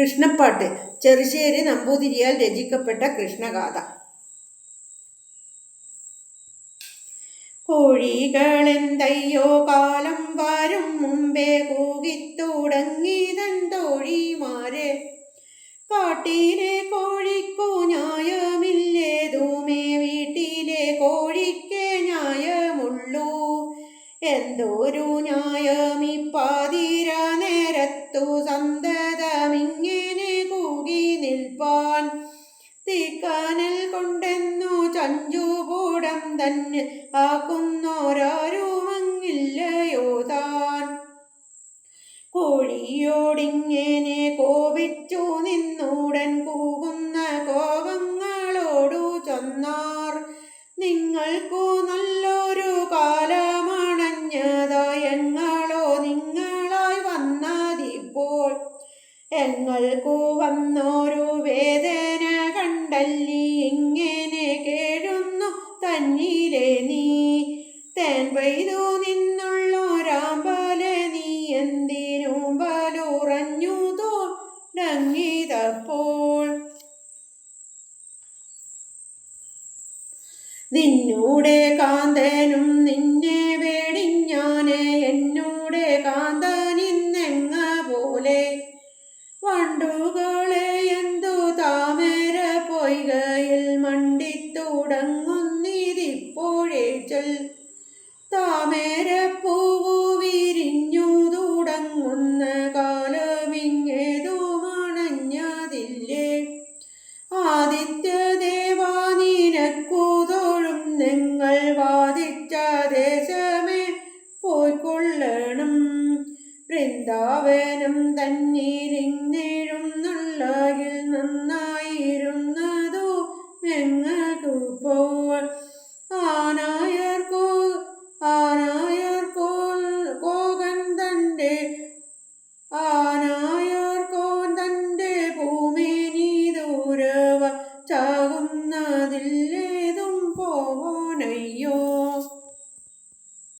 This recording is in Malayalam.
കൃഷ്ണപ്പാട്ട്. ചെറുശ്ശേരി നമ്പൂതിരിയാൽ രചിക്കപ്പെട്ട കൃഷ്ണഗാഥ. കോഴികളെന്തയ്യോ കാലം വരും മുമ്പേ കൂകിത്തുടങ്ങിതൻ തോഴിമാരെ കാട്ടിലെ കോഴിക്കു ന്യായമില്ലേതുമേ വീട്ടിലെ കോഴിക്ക് ന്യായമുള്ളൂ. എന്തോരു ന്യായമിപ്പാതിര നേരത്തു സന്തതമിങ്ങനെ ചഞ്ചുകൂടം തന്നെ ആക്കുന്നോരാരുമങ്ങില്ലയോ താൻ? കോഴിയോടിങ്ങനെ കോപിച്ചു നിന്നൂടൻ കൂകുന്ന കോപങ്ങളോടു ചെന്നാർ. നിങ്ങൾക്കു നല്ലൊരു കാലമണഞ്ഞതായങ്ങളോ നിങ്ങളായി വന്നതിപ്പോൾ. എങ്ങൾക്കു വന്നൊരു വേദന തന്നിലെ നീ. തേൻ പെയ്തു നിന്നുള്ളൊരാമ്പല നീ എന്തിനും പലുറഞ്ഞു തുടങ്ങിയതപ്പോൾ നിന്നൂടെ കാന്തനും നിന്നെ വേടിഞ്ഞാനെ. എന്നൂടെ കാന്തനിന്നെങ്ങ പോലെ. വണ്ടുകളെ സാധിച്ച ദേശമേ പോയിക്കൊള്ളണം. വൃന്ദാവനം തന്നീരിങ്ങിരുന്നുള്ളകിൽ നന്നായിരുന്നതു ഞങ്ങൾക്കു പോവാൻ ആന